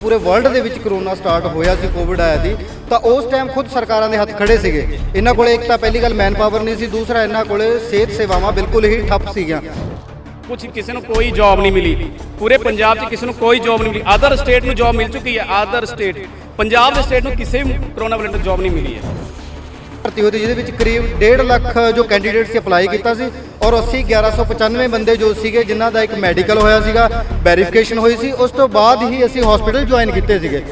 ਪੂਰੇ ਵਰਲਡ ਦੇ ਵਿੱਚ ਕਰੋਨਾ ਸਟਾਰਟ ਹੋਇਆ ਸੀ ਕੋਵਿਡ ਆਇਆ ਸੀ, ਤਾਂ ਉਸ ਟਾਈਮ ਖੁਦ ਸਰਕਾਰਾਂ ਦੇ ਹੱਥ ਖੜੇ ਸੀਗੇ। ਇਹਨਾਂ ਕੋਲੇ ਇੱਕ ਤਾਂ ਪਹਿਲੀ ਗੱਲ ਮੈਨ ਪਾਵਰ ਨਹੀਂ ਸੀ, ਦੂਸਰਾ ਇਹਨਾਂ ਕੋਲੇ ਸਿਹਤ ਸੇਵਾਵਾਂ ਬਿਲਕੁਲ ਹੀ ਠੱਪ ਸੀਗੀਆਂ। ਕੁਝ ਕਿਸੇ ਨੂੰ ਕੋਈ ਜੌਬ ਨਹੀਂ ਮਿਲੀ। ਪੂਰੇ ਪੰਜਾਬ 'ਚ ਕਿਸੇ ਨੂੰ ਕੋਈ ਜੌਬ ਨਹੀਂ ਮਿਲੀ। ਆਦਰ ਸਟੇਟ ਨੂੰ ਜੌਬ ਮਿਲ ਚੁੱਕੀ ਹੈ ਆਦਰ ਸਟੇਟ ਪੰਜਾਬ ਦੇ ਸਟੇਟ ਨੂੰ ਕਿਸੇ ਵੀ ਕਰੋਨਾ ਵਾਇਰਸ ਜੌਬ ਨਹੀਂ ਮਿਲੀ ਹੈ। ਭਰਤੀ ਹੋਈ ਸੀ ਜਿਹਦੇ ਵਿੱਚ ਕਰੀਬ 1.5 ਲੱਖ ਜੋ ਕੈਂਡੀਡੇਟ ਸੀ ਅਪਲਾਈ ਕੀਤਾ ਸੀ ਔਰ 80 1195 ਬੰਦੇ ਜੋ ਸੀਗੇ, ਜਿਨ੍ਹਾਂ ਦਾ ਇੱਕ ਮੈਡੀਕਲ ਹੋਇਆ ਸੀਗਾ ਵੈਰੀਫਿਕੇਸ਼ਨ ਹੋਈ ਸੀ, ਉਸ ਤੋਂ ਬਾਅਦ ਹੀ ਅਸੀਂ ਹਸਪੀਟਲ ਜੁਆਇਨ ਕੀਤੇ ਸੀਗੇ।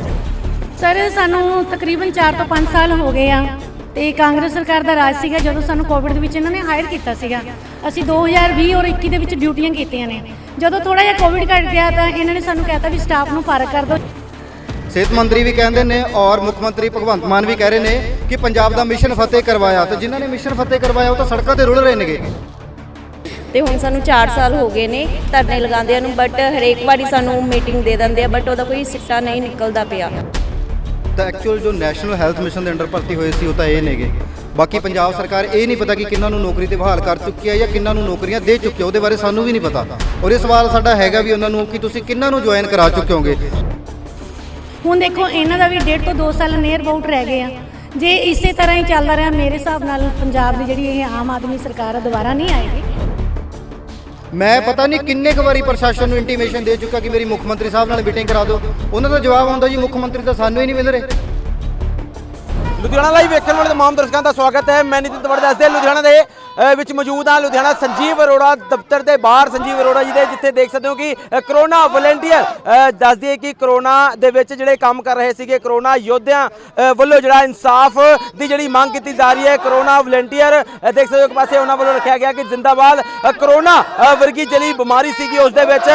ਸਰ, ਸਾਨੂੰ ਤਕਰੀਬਨ 4 ਤੋਂ 5 ਸਾਲ ਹੋ ਗਏ ਆ ਤੇ ਕਾਂਗਰਸ ਸਰਕਾਰ ਦਾ ਰਾਜ ਸੀਗਾ, ਜਦੋਂ ਸਾਨੂੰ ਕੋਵਿਡ ਦੇ ਵਿੱਚ ਇਹਨਾਂ ਨੇ ਹਾਇਰ ਕੀਤਾ ਸੀਗਾ। ਅਸੀਂ 2020 ਔਰ 21 ਦੇ ਵਿੱਚ ਡਿਊਟੀਆਂ ਕੀਤੀਆਂ ਨੇ। ਜਦੋਂ ਥੋੜਾ ਜਿਹਾ ਕੋਵਿਡ ਘਟ ਗਿਆ ਤਾਂ ਇਹਨਾਂ ਨੇ ਸਾਨੂੰ ਕਹਿਤਾ ਵੀ ਸਟਾਫ ਨੂੰ ਫ਼ਰਕ ਕਰ ਦਿਓ। ਸਿਹਤ ਮੰਤਰੀ ਵੀ ਕਹਿੰਦੇ ਨੇ ਔਰ ਮੁੱਖ ਮੰਤਰੀ ਭਗਵੰਤ ਮਾਨ ਵੀ ਕਹਿ ਰਹੇ ਨੇ ਕਿ ਪੰਜਾਬ ਦਾ ਮਿਸ਼ਨ ਫਤਿਹ ਕਰਵਾਇਆ। ਤੇ ਜਿਨ੍ਹਾਂ ਨੇ ਮਿਸ਼ਨ ਫਤਿਹ ਕਰਵਾਇਆ ਉਹ ਤਾਂ ਸੜਕਾਂ ਤੇ ਰੁਲ ਰਹੇ ਨੇਗੇ ਤੇ ਹੁਣ ਸਾਨੂੰ 4 ਸਾਲ ਹੋ ਗਏ ਨੇ ਧਰਨੇ ਲਗਾਉਂਦਿਆਂ ਨੂੰ ਬਟ ਹਰੇਕ ਵਾਰੀ ਸਾਨੂੰ ਮੀਟਿੰਗ ਦੇ ਦਿੰਦੇ ਆ ਬਟ ਉਹਦਾ ਕੋਈ ਸਿੱਟਾ ਨਹੀਂ ਨਿਕਲਦਾ ਪਿਆ। ਤਾਂ ਐਕਚੁਅਲ ਜੋ ਨੈਸ਼ਨਲ ਹੈਲਥ ਮਿਸ਼ਨ ਦੇ ਅੰਡਰ ਭਰਤੀ ਹੋਏ ਸੀ ਉਹ ਤਾਂ ਇਹ ਨੇਗੇ। ਬਾਕੀ ਪੰਜਾਬ ਸਰਕਾਰ ਇਹ ਨਹੀਂ ਪਤਾ ਕਿ ਕਿੰਨਾਂ ਨੂੰ ਨੌਕਰੀ ਤੇ ਬਹਾਲ ਕਰ ਚੁੱਕੀ ਹੈ ਜਾਂ ਕਿੰਨਾਂ ਨੂੰ ਨੌਕਰੀਆਂ ਦੇ ਚੁੱਕੀ ਹੈ ਉਹਦੇ ਬਾਰੇ ਸਾਨੂੰ ਵੀ ਨਹੀਂ ਪਤਾ। ਔਰ ਇਹ ਸਵਾਲ ਸਾਡਾ ਹੈਗਾ ਵੀ ਉਹਨਾਂ ਨੂੰ ਕਿ ਤੁਸੀਂ ਕਿੰਨਾਂ ਨੂੰ ਜੁਆਇਨ ਕਰਾ ਚੁੱਕੇ ਹੋਗੇ? ਹੁਣ ਦੇਖੋ ਇਹਨਾਂ ਦਾ ਵੀ ਡੇਢ ਤੋਂ 2 ਸਾਲ ਨੀਅਰ ਅਬਾਊਟ ਰਹਿ ਗਏ ਆ। ਜੇ ਇਸੇ ਤਰ੍ਹਾਂ ਹੀ ਚੱਲਦਾ ਰਿਹਾ ਮੇਰੇ ਹਿਸਾਬ ਨਾਲ ਪੰਜਾਬ ਦੀ ਜਿਹੜੀ ਇਹ ਆਮ ਆਦਮੀ ਸਰਕਾਰ ਆ ਦੁਬਾਰਾ ਨਹੀਂ ਆਏਗੀ। ਮੈਂ ਪਤਾ ਨਹੀਂ ਕਿੰਨੇ ਕੁ ਵਾਰੀ ਪ੍ਰਸ਼ਾਸਨ ਨੂੰ ਇੰਟੀਮੇਸ਼ਨ ਦੇ ਚੁੱਕਾ ਕਿ ਮੇਰੀ ਮੁੱਖ ਮੰਤਰੀ ਸਾਹਿਬ ਨਾਲ ਮੀਟਿੰਗ ਕਰਾ ਦਿਓ। ਉਹਨਾਂ ਦਾ ਜਵਾਬ ਆਉਂਦਾ ਜੀ ਮੁੱਖ ਮੰਤਰੀ ਤਾਂ ਸਾਨੂੰ ਹੀ ਨਹੀਂ ਮਿਲ ਰਹੇ। ਲੁਧਿਆਣਾ ਲਾਈਵ ਵੇਖਣ ਵਾਲੇ ਤਮਾਮ ਦਰਸ਼ਕਾਂ ਦਾ ਸਵਾਗਤ ਹੈ। ਮੈਂ ਨਿਤਿਨ ਤਵੜ ਦੱਸਦੇ ਲੁਧਿਆਣਾ ਦੇ ਵਿੱਚ ਮੌਜੂਦ ਹਾਂ ਲੁਧਿਆਣਾ ਸੰਜੀਵ ਅਰੋੜਾ, ਦਫ਼ਤਰ ਦੇ ਬਾਹਰ। ਸੰਜੀਵ ਅਰੋੜਾ ਜੀ ਦੇ, ਜਿੱਥੇ ਦੇਖ ਸਕਦੇ ਹੋ ਕਿ ਕਰੋਨਾ ਵਲੰਟੀਅਰ ਦੱਸ ਦਈਏ ਕਿ ਕਰੋਨਾ ਦੇ ਵਿੱਚ ਜਿਹੜੇ ਕੰਮ ਕਰ ਰਹੇ ਸੀਗੇ, ਕਰੋਨਾ ਯੋਧਿਆਂ ਵੱਲੋਂ ਜਿਹੜਾ ਇਨਸਾਫ ਦੀ ਜਿਹੜੀ ਮੰਗ ਕੀਤੀ ਜਾ ਰਹੀ ਹੈ, ਕਰੋਨਾ ਵਲੰਟੀਅਰ ਦੇਖ ਸਕਦੇ ਹੋ ਇੱਕ ਪਾਸੇ ਉਹਨਾਂ ਵੱਲੋਂ ਰੱਖਿਆ ਗਿਆ ਕਿ ਜਿੰਦਾਬਾਦ ਕਰੋਨਾ ਵਰਗੀ ਜਿਹੜੀ ਬਿਮਾਰੀ ਸੀਗੀ ਉਸ ਦੇ ਵਿੱਚ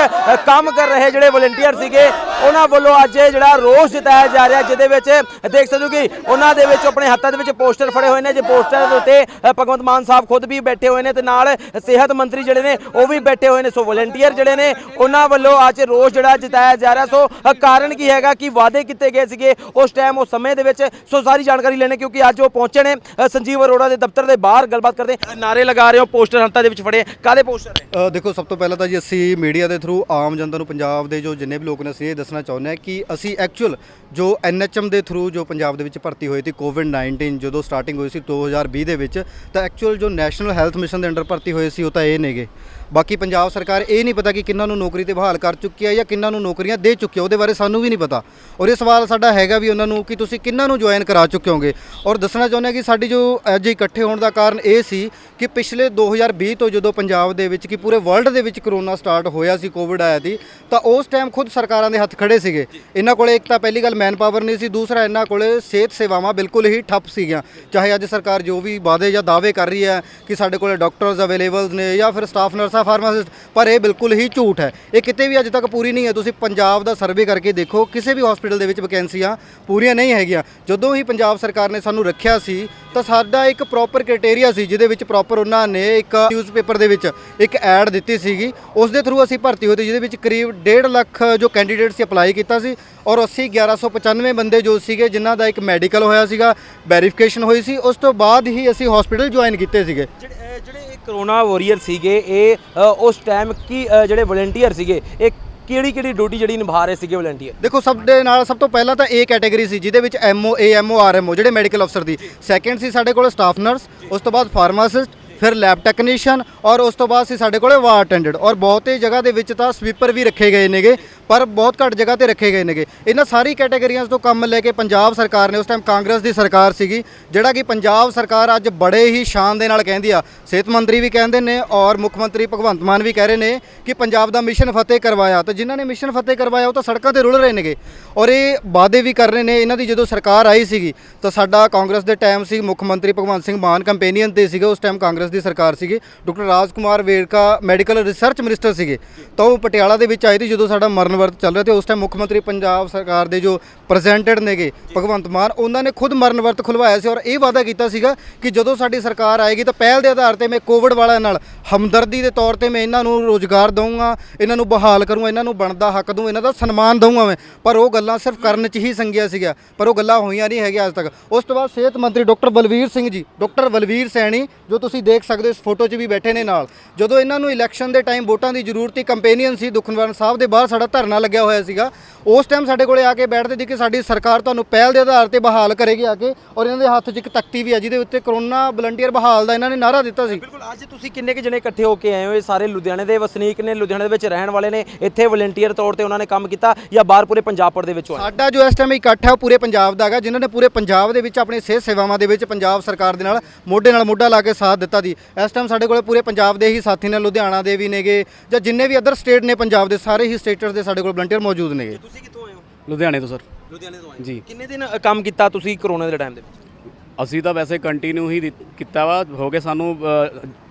ਕੰਮ ਕਰ ਰਹੇ ਜਿਹੜੇ ਵਲੰਟੀਅਰ ਸੀਗੇ, ਉਹਨਾਂ ਵੱਲੋਂ ਅੱਜ ਜਿਹੜਾ ਰੋਸ ਜਤਾਇਆ ਜਾ ਰਿਹਾ, ਜਿਹਦੇ ਵਿੱਚ ਦੇਖ ਸਕਦੇ ਹੋ ਕਿ ਉਹਨਾਂ ਦੇ ਵਿੱਚ ਆਪਣੇ ਹੱਥਾਂ ਦੇ ਵਿੱਚ ਪੋਸਟਰ ਫੜੇ ਹੋਏ ਨੇ, ਜੇ ਪੋਸਟਰ ਦੇ ਉੱਤੇ ਭਗਵੰਤ ਮਾਨ ਸਾਹਿਬ ਖੁਦ ਵੀ ਬੈਠੇ ਹੋਏ ਨੇ ਤੇ ਨਾਲ ਸਿਹਤ ਮੰਤਰੀ ਜਿਹੜੇ ਨੇ ਉਹ ਵੀ ਬੈਠੇ ਹੋਏ ਨੇ। ਸੋ ਵਲੰਟੀਅਰ ਜਿਹੜੇ ਨੇ ਉਹਨਾਂ ਵੱਲੋਂ ਅੱਜ ਰੋਸ ਜਿਹੜਾ ਜਤਾਇਆ ਜਾ ਰਿਹਾ। ਸੋ ਕਾਰਨ ਕੀ ਹੈਗਾ ਕਿ ਵਾਅਦੇ ਕੀਤੇ ਗਏ ਸੀਗੇ ਉਸ ਟਾਈਮ ਉਸ ਸਮੇਂ ਦੇ ਵਿੱਚ? ਸੋ ਸਾਰੀ ਜਾਣਕਾਰੀ ਲੈਣੇ ਕਿਉਂਕਿ ਅੱਜ ਉਹ ਪਹੁੰਚੇ ਨੇ ਸੰਜੀਵ ਅਰੋੜਾ ਦੇ ਦਫ਼ਤਰ ਦੇ ਬਾਹਰ ਗੱਲਬਾਤ ਕਰਦੇ ਅ, ਨਾਰੇ ਲਗਾ ਰਹੇ ਹੋ ਪੋਸਟਰ ਹੱਥਾਂ ਦੇ ਵਿੱਚ ਫੜੇ ਕਾਦੇ ਪੋਸਟਰ ਨੇ? ਦੇਖੋ ਸਭ ਤੋਂ ਪਹਿਲਾਂ ਤਾਂ ਜੀ ਅਸੀਂ ਮੀਡੀਆ ਦੇ ਥਰੂ ਆਮ ਜਨਤਾ ਨੂੰ ਪੰਜਾਬ ਦੇ ਜੋ ਜਿੰਨੇ ਵੀ ਲੋਕ ਨੇ ਅਸੀਂ ਇਹ ਦੱਸਣਾ ਚਾਹੁੰਦੇ ਹਾਂ ਕਿ ਅਸੀਂ ਐਕਚੁਅਲ ਜੋ ਐਨਐਚਐਮ ਦੇ ਥਰੂ ਜੋ ਪੰਜਾਬ ਦੇ ਵਿੱਚ ਭਰਤੀ ਹੋਈ ਸੀ ਕੋਵਿਡ 19 ਜਦੋਂ ਸਟਾਰਟਿੰਗ ਹੋਈ ਸੀ 2020 ਦੇ ਵਿੱਚ ਤਾਂ ਐਕਚੁਅਲ ਜੋ ਨੈਸ਼ਨਲ ਹੈਲਥ ਮਿਸ਼ਨ ਦੇ ਅੰਡਰ ਭਰਤੀ ਹੋਏ ਸੀ ਉਹ ਤਾਂ ਇਹ ਨੇਗੇ। ਬਾਕੀ ਪੰਜਾਬ ਸਰਕਾਰ ਇਹ ਨਹੀਂ ਪਤਾ ਕਿ ਕਿੰਨਾਂ ਨੂੰ ਨੌਕਰੀ ਤੇ ਬਹਾਲ ਕਰ ਚੁੱਕੀ ਹੈ ਜਾਂ ਕਿੰਨਾਂ ਨੂੰ ਨੌਕਰੀਆਂ ਦੇ ਚੁੱਕੀ ਹੈ, ਉਹਦੇ ਬਾਰੇ ਸਾਨੂੰ ਵੀ ਨਹੀਂ ਪਤਾ। ਔਰ ਇਹ ਸਵਾਲ ਸਾਡਾ ਹੈਗਾ ਵੀ ਉਹਨਾਂ ਨੂੰ ਕਿ ਤੁਸੀਂ ਕਿੰਨਾਂ ਨੂੰ ਜੁਆਇਨ ਕਰਾ ਚੁੱਕੇ ਹੋਗੇ। ਔਰ ਦੱਸਣਾ ਚਾਹੁੰਦੇ ਹਾਂ ਕਿ ਸਾਡੀ ਜੋ ਅੱਜ ਇਕੱਠੇ ਹੋਣ ਦਾ ਕਾਰਨ ਇਹ ਸੀ ਕਿ ਪਿਛਲੇ 2020 ਤੋਂ ਜਦੋਂ ਪੰਜਾਬ ਦੇ ਵਿੱਚ ਕਿ ਪੂਰੇ ਵਰਲਡ ਦੇ ਵਿੱਚ ਕਰੋਨਾ ਸਟਾਰਟ ਹੋਇਆ ਸੀ ਕੋਵਿਡ ਆਇਆ ਸੀ, ਤਾਂ ਉਸ ਟਾਈਮ ਖੁਦ ਸਰਕਾਰਾਂ ਦੇ ਹੱਥ ਖੜੇ ਸੀਗੇ। ਇਹਨਾਂ ਕੋਲੇ ਇੱਕ ਤਾਂ ਪਹਿਲੀ ਗੱਲ ਮੈਨ ਪਾਵਰ ਨਹੀਂ ਸੀ, ਦੂਸਰਾ ਇਹਨਾਂ ਕੋਲੇ ਸਿਹਤ ਸੇਵਾਵਾਂ ਬਿਲਕੁਲ ਹੀ ਠੱਪ ਸੀਗੀਆਂ। ਚਾਹੇ ਅੱਜ ਸਰਕਾਰ ਜੋ ਵੀ ਵਾਅਦੇ ਜਾਂ ਦਾਅਵੇ ਕਰ ਰਹੀ ਹੈ ਕਿ ਸਾਡੇ ਕੋਲੇ ਡਾਕਟਰਸ ਅਵੇਲੇਬਲ ਨੇ ਜਾਂ ਫਿਰ ਸਟਾਫ ਨਰਸਾਂ ਫਾਰਮਾਸਿਸਟ, ਪਰ ਇਹ ਬਿਲਕੁਲ ਹੀ ਝੂਠ ਹੈ। ਇਹ ਕਿਤੇ ਵੀ ਅੱਜ ਤੱਕ ਪੂਰੀ ਨਹੀਂ ਹੈ। ਤੁਸੀਂ ਪੰਜਾਬ ਦਾ ਸਰਵੇ ਕਰਕੇ ਦੇਖੋ, ਕਿਸੇ ਵੀ ਹਸਪੀਟਲ ਦੇ ਵਿੱਚ ਵੈਕੈਂਸੀਆਂ ਪੂਰੀਆਂ ਨਹੀਂ ਹੈਗੀਆਂ। ਜਦੋਂ ਹੀ ਪੰਜਾਬ ਸਰਕਾਰ ਨੇ ਸਾਨੂੰ ਰੱਖਿਆ ਸੀ, ਤਾਂ ਸਾਡਾ ਇੱਕ ਪ੍ਰੋਪਰ ਕ੍ਰਾਈਟੇਰੀਆ ਸੀ, ਜਿਹਦੇ ਵਿੱਚ ਪ੍ਰੋਪਰ ਉਹਨਾਂ ਨੇ ਇੱਕ ਨਿਊਜ਼ਪੇਪਰ ਦੇ ਵਿੱਚ ਇੱਕ ਐਡ ਦਿੱਤੀ ਸੀਗੀ। ਉਸ ਦੇ ਥਰੂ ਅਸੀਂ ਭਰਤੀ ਹੋਏ ਤੇ ਜਿਹਦੇ ਵਿੱਚ ਕਰੀਬ 1.5 ਲੱਖ ਜੋ ਕੈਂਡੀਡੇਟ ਸੀ ਅਪਲਾਈ ਕੀਤਾ ਸੀ ਔਰ 80 1195 ਬੰਦੇ ਜੋ ਸੀਗੇ, ਜਿਨ੍ਹਾਂ ਦਾ ਇੱਕ ਮੈਡੀਕਲ ਹੋਇਆ ਸੀਗਾ ਵੈਰੀਫਿਕੇਸ਼ਨ ਹੋਈ ਸੀ। ਉਸ ਤੋਂ ਬਾਅਦ ਹੀ ਅਸੀਂ ਹਸਪੀਟਲ ਜੁਆਇਨ ਕੀਤੇ ਸੀਗੇ। ਜਿਹੜੇ ਜਿਹੜੇ ਇਹ ਕਰੋਨਾ ਵਾਰੀਅਰ ਸੀਗੇ, ਇਹ ਉਸ ਟਾਈਮ ਕੀ ਜਿਹੜੇ ਵਲੰਟੀਅਰ ਸੀਗੇ, ਇਹ ਕਿਹੜੀ ਕਿਹੜੀ ਡਿਊਟੀ ਜਿਹੜੀ ਨਿਭਾ ਰਹੇ ਸੀਗੇ ਵਲੰਟੀਅਰ ਦੇਖੋ, ਸਭ ਦੇ ਨਾਲ ਸਭ ਤੋਂ ਪਹਿਲਾਂ ਤਾਂ ਏ ਕੈਟਾਗਰੀ ਸੀ, ਜਿਹਦੇ ਵਿੱਚ ਐਮਓ ਏਐਮਓ ਆਰਐਮਓ ਜਿਹੜੇ ਮੈਡੀਕਲ ਅਫਸਰ ਦੀ। ਸੈਕੰਡ ਸੀ ਸਾਡੇ ਕੋਲ ਸਟਾਫ ਨਰਸ ਉਸ ਤੋਂ ਬਾਅਦ ਫਾਰਮਾਸਿਸਟ ਫਿਰ ਲੈਬ ਟੈਕਨੀਸ਼ੀਅਨ ਔਰ ਉਸ ਤੋਂ ਬਾਅਦ ਸੀ ਸਾਡੇ ਕੋਲੇ ਵਾਰ ਅਟੈਂਡੈਂਟ ਔਰ ਬਹੁਤੇ ਜਗ੍ਹਾ ਦੇ ਵਿੱਚ ਤਾਂ ਸਵੀਪਰ ਵੀ ਰੱਖੇ ਗਏ ਨੇਗੇ। ਪਰ ਬਹੁਤ ਘੱਟ ਜਗ੍ਹਾ ਤੇ ਰੱਖੇ ਗਏ ਨੇਗੇ। ਇਹਨਾਂ ਸਾਰੀ ਕੈਟਾਗਰੀਆਂ ਤੋਂ ਕੰਮ ਲੈ ਕੇ ਪੰਜਾਬ ਸਰਕਾਰ ਨੇ ਉਸ ਟਾਈਮ ਕਾਂਗਰਸ ਦੀ ਸਰਕਾਰ ਸੀਗੀ, ਜਿਹੜਾ ਕਿ ਪੰਜਾਬ ਸਰਕਾਰ ਅੱਜ ਬੜੇ ਹੀ ਸ਼ਾਨ ਦੇ ਨਾਲ ਕਹਿੰਦੀ ਆ। ਸਿਹਤ ਮੰਤਰੀ ਵੀ ਕਹਿੰਦੇ ਨੇ ਔਰ ਮੁੱਖ ਮੰਤਰੀ ਭਗਵੰਤ ਮਾਨ ਵੀ ਕਹਿ ਰਹੇ ਨੇ ਕਿ ਪੰਜਾਬ ਦਾ ਮਿਸ਼ਨ ਫਤਿਹ ਕਰਵਾਇਆ। ਤਾਂ ਜਿਨ੍ਹਾਂ ਨੇ ਮਿਸ਼ਨ ਫਤਿਹ ਕਰਵਾਇਆ, ਉਹ ਤਾਂ ਸੜਕਾਂ ਤੇ ਰੁਲ ਰਹੇ ਨੇਗੇ। ਔਰ ਇਹ ਵਾਅਦੇ ਵੀ ਕਰ ਰਹੇ ਨੇ, ਇਹਨਾਂ ਦੀ ਜਦੋਂ ਸਰਕਾਰ ਆਈ ਸੀਗੀ, ਤਾਂ ਸਾਡਾ ਕਾਂਗਰਸ ਦੇ ਟਾਈਮ ਸੀ, ਮੁੱਖ ਮੰਤਰੀ ਭਗਵੰਤ ਸਿੰਘ ਮਾਨ ਕੰਪੇਨੀਅਨ ਤੇ ਸੀਗੇ, ਉਸ ਟਾਈਮ ਕਾਂਗਰਸ ਦੀ ਸਰਕਾਰ ਸੀਗੀ। Doctor Rajkumar Verka medical research minister ਸੀਗੇ। ਤਾਂ ਉਹ ਪਟਿਆਲਾ ਦੇ ਵਿੱਚ ਆਏ ਸੀ ਜਦੋਂ ਸਾਡਾ ਮਰਨ ਵਰਤ ਚੱਲ ਰਿਹਾ ਤੇ ਉਸ ਟਾਈਮ ਮੁੱਖ ਮੰਤਰੀ ਪੰਜਾਬ ਸਰਕਾਰ ਦੇ ਜੋ ਪ੍ਰੈਜ਼ੈਂਟਡ ਨੇਗੇ ਭਗਵੰਤ ਮਾਨ ਉਹਨਾਂ ਨੇ ਖੁਦ ਮਰਨ ਵਰਤ ਖੁਲਵਾਇਆ ਸੀ ਔਰ ਇਹ ਵਾਅਦਾ ਕੀਤਾ ਸੀਗਾ ਕਿ ਜਦੋਂ ਸਾਡੀ ਸਰਕਾਰ ਆਏਗੀ ਤਾਂ ਪਹਿਲ ਦੇ ਆਧਾਰ ਤੇ ਮੈਂ ਕੋਵਿਡ ਵਾਲਿਆਂ ਨਾਲ ਹਮਦਰਦੀ ਦੇ ਤੌਰ ਤੇ ਮੈਂ ਇਹਨਾਂ ਨੂੰ ਰੋਜ਼ਗਾਰ ਦਊਂਗਾ ਇਹਨਾਂ ਨੂੰ ਬਹਾਲ ਕਰੂੰਗਾ ਇਹਨਾਂ ਨੂੰ ਬਣਦਾ ਹੱਕ ਦਊਂ ਇਹਨਾਂ ਦਾ ਸਨਮਾਨ ਦਊਂਗਾ ਮੈਂ। ਪਰ ਉਹ ਗੱਲਾਂ ਸਿਰਫ ਕਰਨ 'ਚ ਹੀ ਸੰਗਿਆ ਸੀਗਾ ਪਰ ਉਹ ਗੱਲਾਂ ਹੋਈਆਂ ਨਹੀਂ ਹੈਗੀਆਂ ਅੱਜ ਤੱਕ। ਉਸ ਤੋਂ ਬਾਅਦ ਸਿਹਤ ਮੰਤਰੀ ਡਾਕਟਰ ਬਲਵੀਰ ਸਿੰਘ ਜੀ ਡਾਕਟਰ ਬਲਵੀਰ ਸੈਣੀ ਜੋ ਤੁਸੀਂ ਦੇਖ ਸਕਦੇ ਹੋ ਇਸ ਫੋਟੋ 'ਚ ਵੀ ਬੈਠੇ ਨੇ ਨਾਲ ਜਦੋਂ ਇਹਨਾਂ ਨੂੰ ਇਲੈਕਸ਼ਨ ਦੇ ਟਾਈਮ ਵੋਟਾਂ ਦੀ ਜ਼ਰੂਰਤ ਸੀ ਕੰਪੇਨੀਅਨ ਸੀ ਦੁਖਨਿਵਾਰਨ ਸਾਹਿਬ ਦੇ ਬਾਹਰ ਸਾਡਾ ਧਰਨਾ ਲੱਗਿਆ ਹੋਇਆ ਸੀਗਾ। ਉਸ ਟਾਈਮ ਸਾਡੇ ਕੋਲੇ ਆ ਕੇ ਬੈਠਦੇ ਸੀ ਕਿ ਸਾਡੀ ਸਰਕਾਰ ਤੁਹਾਨੂੰ ਪਹਿਲ ਦੇ ਆਧਾਰ ਤੇ ਬਹਾਲ ਕਰੇਗੀ ਆ ਕੇ ਔਰ ਇਹਨਾਂ ਦੇ ਹੱਥ 'ਚ ਇੱਕ ਤਖਤੀ ਵੀ ਹੈ ਜਿਹਦੇ ਉੱਤੇ ਕਰੋਨਾ ਵਲੰਟੀਅਰ ਬਹਾਲ ਦਾ ਇਹਨਾਂ ਨੇ ਨਾਰਾ ਦਿੱਤਾ ਸੀ। ਬਿਲਕੁਲ ਅੱਜ ਤੁਸੀਂ ਕਿੰਨੇ ਕੁ ਜਣੇ ਇਕੱਠੇ ਹੋ ਕੇ ਆਏ ਹੋ? ਇਹ ਸਾਰੇ ਲੁਧਿਆਣੇ ਦੇ ਵਸਨੀਕ ਨੇ ਲੁਧਿਆਣੇ ਦੇ ਵਿੱਚ ਰਹਿਣ ਵਾਲੇ ਨੇ ਇੱਥੇ ਵਲੰਟੀਅਰ ਤੌਰ ਤੇ ਉਹਨਾਂ ਨੇ ਕੰਮ ਕੀਤਾ ਜਾਂ ਬਾਹਰ ਪੂਰੇ ਪੰਜਾਬ ਭਰ ਦੇ ਵਿੱਚੋਂ ਸਾਡਾ ਜੋ ਇਸ ਟਾਈਮ ਇਕੱਠ ਹੈ ਉਹ ਪੂਰੇ ਪੰਜਾਬ ਦਾ ਹੈਗਾ ਜਿਨ੍ਹਾਂ ਨੇ ਪੂਰੇ ਪੰਜਾਬ ਦੇ ਵਿੱਚ ਆਪਣੀ ਸਿਹਤ ਸੇਵਾਵਾਂ ਦੇ ਵਿੱਚ ਪੰਜਾਬ ਸਰਕਾਰ ਦੇ ਨਾਲ ਮੋਢੇ ਨਾਲ ਮੋਢਾ ਲਾ ਕੇ ਸਾਥ ਦਿੱਤਾ ਜੀ। ਇਸ ਟਾਈਮ ਸਾਡੇ ਕੋਲੇ ਪੂਰੇ ਪੰਜਾਬ ਦੇ ਹੀ ਸਾਥੀ ਨੇ ਲੁਧਿਆਣਾ ਦੇ ਵੀ ਨੇਗੇ ਜਾਂ ਜਿੰਨੇ ਵੀ ਅਦਰ ਸਟੇਟ ਨੇ ਪੰਜਾਬ ਦੇ ਸਾਰੇ ਹੀ ਸਟੇਟਸ ਦੇ ਸਾਡੇ ਕੋਲ ਵਲੰਟੀਅਰ ਮੌਜੂਦ ਨੇਗੇ ਤੁਸੀਂ ਕਿੱਥੋਂ ਆਏ ਹੋ? ਲੁਧਿਆਣੇ ਤੋਂ ਸਰ। ਲੁਧਿਆਣੇ ਤੋਂ ਆਏ ਜੀ। ਕਿੰਨੇ ਦਿਨ ਅ, ਕੰਮ ਕੀਤਾ ਤੁਸੀਂ ਕਰੋਨਾ ਦੇ ਟਾਈਮ ਦੇ ਵਿੱਚ? ਅਸੀਂ ਤਾਂ ਵੈਸੇ ਕੰਟੀਨਿਊ ਹੀ ਦਿੱਤ- ਕੀਤਾ ਵਾ। ਹੋ ਗਏ ਸਾਨੂੰ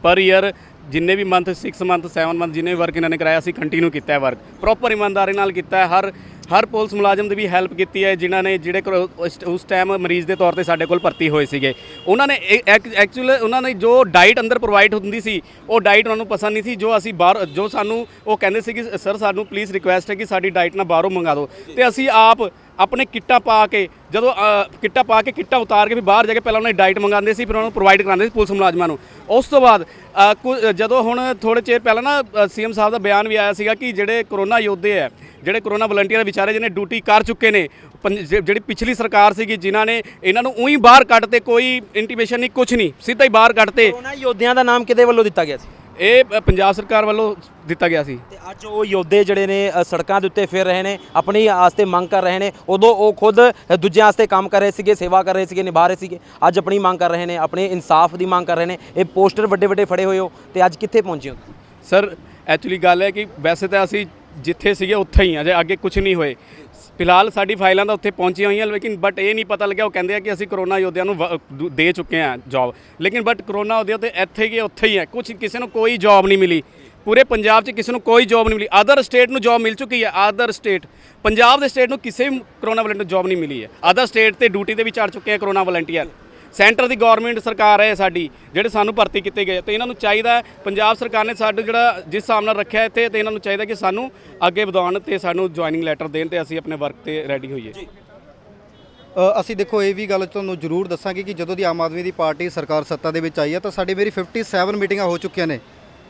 ਪਰ ਈਅਰ ਜਿੰਨੇ ਵੀ ਮੰਥ 6 ਮੰਥ 7 ਮੰਥ ਜਿੰਨੇ ਵੀ ਵਰਕ ਇਹਨਾਂ ਨੇ ਕਰਾਇਆ ਅਸੀਂ ਕੰਟੀਨਿਊ ਕੀਤਾ ਹੈ ਵਰਕ ਪ੍ਰੋਪਰ ਇਮਾਨਦਾਰੀ ਨਾਲ ਕੀਤਾ ਹੈ। ਹਰ ਹਰ ਪੁਲਿਸ ਮੁਲਾਜ਼ਮ ਦੀ ਵੀ ਹੈਲਪ ਕੀਤੀ ਹੈ, ਜਿਨ੍ਹਾਂ ਨੇ ਜਿਹੜੇ ਕਰੋ- ਉਸ- ਉਸ ਟਾਈਮ ਮਰੀਜ਼ ਦੇ ਤੌਰ ਤੇ ਸਾਡੇ ਕੋਲ ਭਰਤੀ ਹੋਏ ਸੀਗੇ। ਉਹਨਾਂ ਨੇ ਐਕਚੁਅਲ ਉਹਨਾਂ ਨੇ ਜੋ ਡਾਈਟ ਅੰਦਰ ਪ੍ਰੋਵਾਈਡ ਹੁੰਦੀ ਸੀ, ਉਹ ਡਾਈਟ ਉਹਨਾਂ ਨੂੰ ਪਸੰਦ ਨਹੀਂ ਸੀ। ਜੋ ਅਸੀਂ ਬਾਹਰ, ਜੋ ਸਾਨੂੰ ਉਹ ਕਹਿੰਦੇ ਸੀ ਕਿ ਸਰ ਸਾਨੂੰ ਪਲੀਜ਼ ਰਿਕੁਐਸਟ ਹੈ ਕਿ ਸਾਡੀ ਡਾਈਟ ਨਾ ਬਾਹਰੋਂ ਮੰਗਾ ਦਿਓ। ਤੇ ਅਸੀਂ ਆਪ ਆਪਣੇ ਕਿੱਟਾਂ ਪਾ ਕੇ, ਜਦੋਂ ਕਿੱਟਾਂ ਪਾ ਕੇ ਕਿੱਟਾਂ ਉਤਾਰ ਕੇ ਵੀ ਬਾਹਰ ਜਾ ਕੇ ਪਹਿਲਾਂ ਉਹਨਾਂ ਦੀ ਡਾਈਟ ਮੰਗਾਉਂਦੇ ਸੀ, ਫਿਰ ਉਹਨਾਂ ਨੂੰ ਪ੍ਰੋਵਾਈਡ ਕਰਾਉਂਦੇ ਸੀ ਪੁਲਿਸ ਮੁਲਾਜ਼ਮਾਂ ਨੂੰ। ਉਸ ਤੋਂ ਬਾਅਦ ਕੁ- ਜਦੋਂ ਹੁਣ ਥੋੜੇ ਚਿਰ ਪਹਿਲਾਂ ਨਾ ਸੀਐਮ ਸਾਹਿਬ ਦਾ ਬਿਆਨ ਵੀ ਆਇਆ ਸੀਗਾ ਕਿ ਜਿਹੜੇ ਕਰੋਨਾ ਯੋਧੇ ਆ ਜਿਹੜੇ ਕਰੋਨਾ ਵਲੰਟੀਅਰ ਵਿਚਾਰੇ ਜਿਹਨੇ ਡਿਊਟੀ ਕਰ ਚੁੱਕੇ ਨੇ ਪੰਜ- ਜਿਹੜੀ ਪਿਛਲੀ ਸਰਕਾਰ ਸੀਗੀ ਜਿਨ੍ਹਾਂ ਨੇ ਇਹਨਾਂ ਨੂੰ ਉਹੀ ਬਾਹਰ ਕੱਢ ਤੇ ਕੋਈ ਇੰਟੀਮੇਸ਼ਨ ਨਹੀਂ ਕੁਝ ਨਹੀਂ, ਸਿੱਧਾ ਹੀ ਬਾਹਰ ਕੱਢਤੇ। ਕਰੋਨਾ ਯੋਧਿਆਂ ਦਾ ਨਾਮ ਕਿਹਦੇ ਵੱਲੋਂ ਦਿੱਤਾ ਗਿਆ ਸੀ? ਇਹ ਪੰਜਾਬ ਸਰਕਾਰ ਵੱਲੋਂ ਦਿੱਤਾ ਗਿਆ ਸੀ। ਤੇ ਅੱਜ ਉਹ ਯੋਧੇ ਜਿਹੜੇ ਨੇ ਅ, ਸੜਕਾਂ ਦੇ ਉੱਤੇ ਫਿਰ ਰਹੇ ਨੇ ਆਪਣੀ ਆਸਤੇ ਮੰਗ ਕਰ ਰਹੇ ਨੇ। ਉਦੋਂ ਉਹ ਖੁਦ ਅ, ਦੂਜਿਆਂ ਆਸਤੇ ਕੰਮ ਕਰ ਰਹੇ ਸੀਗੇ ਸੇਵਾ ਕਰ ਰਹੇ ਸੀਗੇ ਨਿਭਾ ਰਹੇ ਸੀਗੇ। ਅੱਜ ਆਪਣੀ ਮੰਗ ਕਰ ਰਹੇ ਨੇ ਆਪਣੇ ਇਨਸਾਫ ਦੀ ਮੰਗ ਕਰ ਰਹੇ ਨੇ। ਇਹ ਪੋਸਟਰ ਵੱਡੇ ਵੱਡੇ ਫੜੇ ਹੋਏ ਹੋ ਤੇ ਅੱਜ ਕਿੱਥੇ ਪਹੁੰਚੇ ਹੋ? ਸਰ ਐਕਚੁਅਲੀ ਗੱਲ ਹੈ ਕਿ ਵੈਸੇ ਤਾਂ ਅਸੀਂ ਜਿੱਥੇ ਸੀਗੇ ਉੱਥੇ ਹੀ ਆ ਜੇ ਅੱਗੇ ਕੁਝ ਨਹੀਂ ਹੋਏ। ਫਿਲਹਾਲ ਸਾਡੀ ਫਾਈਲਾਂ ਤਾਂ ਉੱਥੇ ਪਹੁੰਚੀਆਂ ਹੋਈਆਂ, ਲੇਕਿਨ ਬਟ ਇਹ ਨਹੀਂ ਪਤਾ ਲੱਗਿਆ, ਉਹ ਕਹਿੰਦੇ ਆ ਕਿ ਅਸੀਂ ਕਰੋਨਾ ਯੋਧਿਆਂ ਨੂੰ ਵ- ਦੂ- ਦੇ ਚੁੱਕੇ ਆ ਜੌਬ ਲੇਕਿਨ ਬਟ ਕਰੋਨਾ ਯੋਧਿਆਂ ਤੇ ਇੱਥੇ ਹੀ ਉੱਥੇ ਹੀ ਹੈ। ਕੁਝ ਕਿਸੇ ਨੂੰ ਕੋਈ ਜੌਬ ਨਹੀਂ ਮਿਲੀ। ਪੂਰੇ ਪੰਜਾਬ 'ਚ ਕਿਸੇ ਨੂੰ ਕੋਈ ਜੌਬ ਨਹੀਂ ਮਿਲੀ। ਅਦਰ ਸਟੇਟ ਨੂੰ ਜੌਬ ਮਿਲ ਚੁੱਕੀ ਹੈ ਅਦਰ ਸਟੇਟ ਪੰਜਾਬ ਦੇ ਸਟੇਟ ਨੂੰ ਕਿਸੇ ਵੀ ਕਰੋਨਾ ਵਲੰਟੀਅਰ ਜੌਬ ਨਹੀਂ ਮਿਲੀ ਹੈ। ਅਦਰ ਸਟੇਟ ਤੇ ਡਿਊਟੀ ਤੇ ਵੀ ਚੜ ਚੁੱਕੇ ਆ ਕਰੋਨਾ ਵਲੰਟੀਅਰ ਸੈਂਟਰ ਦੀ ਗਵਰਨਮੈਂਟ ਸਰਕਾਰ ਹੈ ਸਾਡੀ, ਜਿਹੜੇ ਸਾਨੂੰ ਭਰਤੀ ਕੀਤੇ ਗਏ ਤੇ ਇਹਨਾਂ ਨੂੰ ਚਾਹੀਦਾ ਪੰਜਾਬ ਸਰਕਾਰ ਨੇ ਸਾਡਾ ਜਿਹੜਾ ਜਿਸ ਹਿਸਾਬ ਨਾਲ ਰੱਖਿਆ ਇੱਥੇ, ਤੇ ਇਹਨਾਂ ਨੂੰ ਚਾਹੀਦਾ ਕਿ ਸਾਨੂੰ ਅੱਗੇ ਵਧਾਉਣ ਤੇ ਸਾਨੂੰ ਜੁਆਇਨਿੰਗ ਲੈਟਰ ਦੇਣ ਤੇ ਅਸੀਂ ਆਪਣੇ ਵਰਕ ਤੇ ਰੈਡੀ ਹੋਈਏ। ਅਸੀਂ ਦੇਖੋ, ਇਹ ਵੀ ਗੱਲ ਤੁਹਾਨੂੰ ਜ਼ਰੂਰ ਦੱਸਾਂਗੇ ਕਿ ਜਦੋਂ ਦੀ ਆਮ ਆਦਮੀ ਦੀ ਪਾਰਟੀ ਸਰਕਾਰ ਸੱਤਾ ਦੇ ਵਿੱਚ ਆਈ ਹੈ ਤਾਂ ਸਾਡੀ ਮੇਰੀ 57 ਮੀਟਿੰਗਾਂ ਹੋ ਚੁੱਕੀਆਂ ਨੇ।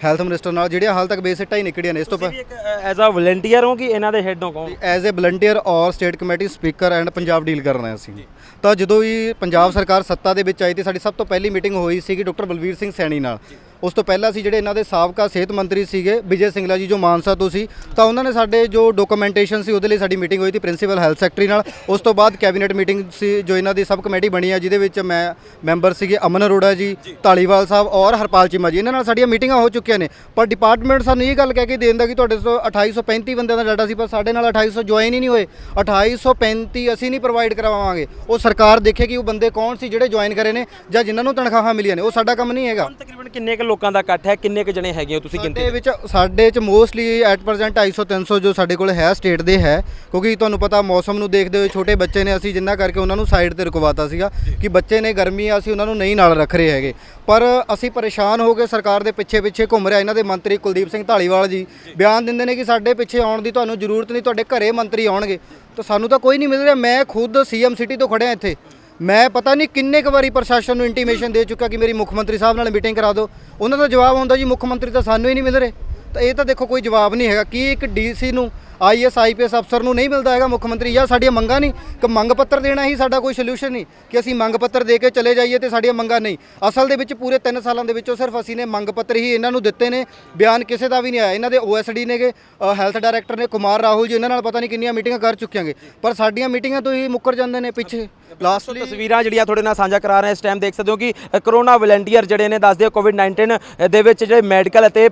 ਹੈਲਥ ਮਿਨਿਸਟਰ ਨਾਲ ਜਿਹੜੀਆਂ ਹਾਲ ਤੱਕ ਬੇਸਿੱਟਾ ਹੀ ਨਿਕੜੀਆਂ ਨੇ ਇਸ ਤੋਂ ਤੁਸੀਂ ਵੀ ਇੱਕ ਐਜ਼ ਅ ਵਲੰਟੀਅਰ ਹੋ ਕਿ ਇਹਨਾਂ ਦੇ ਹੈੱਡ ਹੋ ਕੌਣ? As a volunteer or state committee speaker and Punjab deal ਕਰ ਰਹੇ ਅਸੀਂ ਤਾਂ ਜਦੋਂ ਵੀ ਪੰਜਾਬ ਸਰਕਾਰ ਸੱਤਾ ਦੇ ਵਿੱਚ ਆਈ ਤੇ ਸਾਡੀ ਸਭ ਤੋਂ ਪਹਿਲੀ ਮੀਟਿੰਗ ਹੋਈ ਸੀਗੀ ਡਾਕਟਰ ਬਲਵੀਰ ਸਿੰਘ ਸੈਣੀ ਨਾਲ। ਉਸ ਤੋਂ ਪਹਿਲਾਂ ਸੀ ਜਿਹੜੇ ਇਹਨਾਂ ਦੇ ਸਾਬਕਾ ਸਿਹਤ ਮੰਤਰੀ ਸੀਗੇ ਵਿਜੇ ਸਿੰਗਲਾ ਜੀ ਜੋ ਮਾਨਸਾ ਤੋਂ ਸੀ ਤਾਂ ਉਹਨਾਂ ਨੇ ਸਾਡੇ ਜੋ ਡਾਕੂਮੈਂਟੇਸ਼ਨ ਸੀ ਉਹਦੇ ਲਈ ਸਾਡੀ ਮੀਟਿੰਗ ਹੋਈ ਸੀ ਪ੍ਰਿੰਸੀਪਲ ਹੈਲਥ ਸੈਕਟਰੀ ਨਾਲ। ਉਸ ਤੋਂ ਬਾਅਦ ਕੈਬਨਿਟ ਮੀਟਿੰਗ ਸੀ ਜੋ ਇਹਨਾਂ ਦੀ ਸਬ ਕਮੇਟੀ ਬਣੀ ਹੈ ਜਿਹਦੇ ਵਿੱਚ ਮੈਂ ਮੈਂਬਰ ਸੀਗੇ ਅਮਨ ਅਰੋੜਾ ਜੀ ਢਾਲੀਵਾਲ ਸਾਹਿਬ ਔਰ ਹਰਪਾਲ ਚੀਮਾ ਜੀ। ਇਹਨਾਂ ਨਾਲ ਸਾਡੀਆਂ ਮੀਟਿੰਗਾਂ ਹੋ ਚੁੱਕੀਆਂ ਨੇ ਪਰ ਡਿਪਾਰਟਮੈਂਟ ਸਾਨੂੰ ਇਹ ਗੱਲ ਕਹਿ ਕੇ ਦੇਂਦਾ ਕਿ ਤੁਹਾਡੇ ਤੋਂ 2835 ਬੰਦਿਆਂ ਦਾ ਡਾਟਾ ਸੀ ਪਰ ਸਾਡੇ ਨਾਲ 2800 ਜੁਆਇਨ ਹੀ ਨਹੀਂ ਹੋਏ। 2835 ਅਸੀਂ ਨਹੀਂ ਪ੍ਰੋਵਾਈਡ ਕਰਵਾਵਾਂਗੇ। ਉਹ ਸਰਕਾਰ ਦੇਖੇ ਕਿ ਉਹ ਬੰਦੇ ਕੌਣ ਸੀ ਜਿਹੜੇ ਜੁਆਇਨ ਕਰੇ ਨੇ ਜਾਂ ਜਿਨ੍ਹਾਂ ਨੂੰ ਤਨਖਾਹਾਂ ਮਿਲੀਆਂ ਨੇ ਉਹ ਸਾਡਾ ਕੰਮ ਨਹੀਂ ਹੈਗਾ। ਤਕਰੀਬਨ ਕਿੰਨੇ ਕੁ ਲੋਕਾਂ ਦਾ ਇਕੱਠ ਹੈ? ਕਿੰਨੇ ਕੁ ਜਣੇ ਹੈਗੇ ਹੋ ਤੁਸੀਂ ਗਿਣਤੀ ਸਾਡੇ ਵਿੱਚ? ਸਾਡੇ ਚ ਮੋਸਟਲੀ ਐਟ ਪ੍ਰੈਜ਼ੈਂਟ 250 300 ਜੋ ਸਾਡੇ ਕੋਲ ਹੈ ਸਟੇਟ ਦੇ ਹੈ। ਕਿਉਂਕਿ ਤੁਹਾਨੂੰ ਪਤਾ ਮੌਸਮ ਨੂੰ ਦੇਖਦੇ ਹੋਏ ਛੋਟੇ ਬੱਚੇ ਨੇ ਅਸੀਂ ਜਿੰਨਾ ਕਰਕੇ ਉਹਨਾਂ ਨੂੰ ਸਾਈਡ ਤੇ ਰੁਕਵਾਤਾ ਸੀਗਾ ਕਿ ਬੱਚੇ ਨੇ ਗਰਮੀ ਆ ਅਸੀਂ ਉਹਨਾਂ ਨੂੰ ਨਹੀਂ ਨਾਲ ਰੱਖ ਰਹੇ ਹੈਗੇ। ਪਰ ਅਸੀਂ ਪਰੇਸ਼ਾਨ ਹੋ ਕੇ ਸਰਕਾਰ ਦੇ ਪਿੱਛੇ ਪਿੱਛੇ ਘੁੰਮ ਰਿਹਾ। ਇਹਨਾਂ ਦੇ ਮੰਤਰੀ ਕੁਲਦੀਪ ਸਿੰਘ ਢਾਲੀਵਾਲ ਜੀ। ਬਿਆਨ ਦਿੰਦੇ ਨੇ ਕਿ ਸਾਡੇ ਪਿੱਛੇ ਆਉਣ ਦੀ ਤੁਹਾਨੂੰ ਜ਼ਰੂਰਤ ਨਹੀਂ ਤੁਹਾਡੇ ਘਰੇ ਮੰਤਰੀ ਆਉਣਗੇ। ਤਾਂ ਸਾਨੂੰ ਤਾਂ ਕੋਈ ਨਹੀਂ ਮਿਲ ਰਿਹਾ। ਮੈਂ ਖੁਦ ਸੀਐਮ ਸਿਟੀ ਤੋਂ ਖੜਿਆ ਇੱਥੇ। ਮੈਂ ਪਤਾ ਨਹੀਂ ਕਿੰਨੇ ਕੁ ਵਾਰੀ ਪ੍ਰਸ਼ਾਸਨ ਨੂੰ ਇੰਟੀਮੇਸ਼ਨ ਦੇ ਚੁੱਕਾ ਕਿ ਮੇਰੀ ਮੁੱਖ ਮੰਤਰੀ ਸਾਹਿਬ ਨਾਲ ਮੀਟਿੰਗ ਕਰਾ ਦਿਓ। ਉਹਨਾਂ ਦਾ ਜਵਾਬ ਹੁੰਦਾ ਜੀ ਮੁੱਖ ਮੰਤਰੀ ਤਾਂ ਸਾਨੂੰ ਹੀ ਨਹੀਂ ਮਿਲ ਰਹੇ। ਤਾਂ ਇਹ ਤਾਂ ਦੇਖੋ ਕੋਈ ਜਵਾਬ ਨਹੀਂ ਹੈਗਾ। ਕੀ ਇੱਕ ਡੀਸੀ ਨੂੰ ਆਈਐਸ ਆਈਪੀਐਸ ਅਫਸਰ ਨੂੰ ਨਹੀਂ ਮਿਲਦਾ ਹੈਗਾ ਮੁੱਖ ਮੰਤਰੀ। ਜਾਂ ਸਾਡੀਆਂ ਮੰਗਾਂ ਨਹੀਂ ਕਿ ਮੰਗ ਪੱਤਰ ਦੇਣਾ ਹੀ ਸਾਡਾ ਕੋਈ ਸੋਲੂਸ਼ਨ ਨਹੀਂ ਕਿ ਅਸੀਂ ਮੰਗ ਪੱਤਰ ਦੇ ਕੇ ਚਲੇ ਜਾਈਏ ਤੇ ਸਾਡੀਆਂ ਮੰਗਾਂ ਨਹੀਂ। ਅਸਲ ਦੇ ਵਿੱਚ ਪੂਰੇ 3 ਸਾਲਾਂ ਦੇ ਵਿੱਚੋਂ ਸਿਰਫ ਅਸੀਂ ਨੇ ਮੰਗ ਪੱਤਰ ਹੀ ਇਹਨਾਂ ਨੂੰ ਦਿੱਤੇ ਨੇ। ਬਿਆਨ ਕਿਸੇ ਦਾ ਵੀ ਨਹੀਂ ਆਇਆ। ਇਹਨਾਂ ਦੇ ਓਐਸਡੀ ਨੇਗੇ ਹੈਲਥ ਡਾਇਰੈਕਟਰ ਨੇ ਕੁਮਾਰ ਰਾਹੁਲ ਜੀ ਇਹਨਾਂ ਨਾਲ ਪਤਾ ਨਹੀਂ ਕਿੰਨੀਆਂ ਮੀਟਿੰਗਾਂ ਕਰ ਚੁੱਕਿਆਂਗੇ ਪਰ ਸਾਡੀਆਂ ਮੀਟਿੰਗਾਂ ਤੋਂ ਹੀ ਮੁੱਕਰ ਜਾਂਦੇ ਨੇ ਪਿੱਛੇ। ਲਾਸਟਲੀ ਤਸਵੀਰਾਂ ਜਿਹੜੀਆਂ ਤੁਹਾਡੇ ਨਾਲ ਸਾਂਝਾ ਕਰਾ ਰਹੇ ਹਾਂ ਇਸ ਟਾਈਮ ਦੇਖ ਸਕਦੇ ਹੋ ਕਿ ਕਰੋਨਾ ਵਲੰਟੀਅਰ ਜਿਹੜੇ ਨੇ ਦੱਸਦੇ ਕੋਵਿਡ 19 ਦੇ ਵਿੱਚ ਜਿਹੜੇ ਮੈਡੀਕਲ ਅਤੇ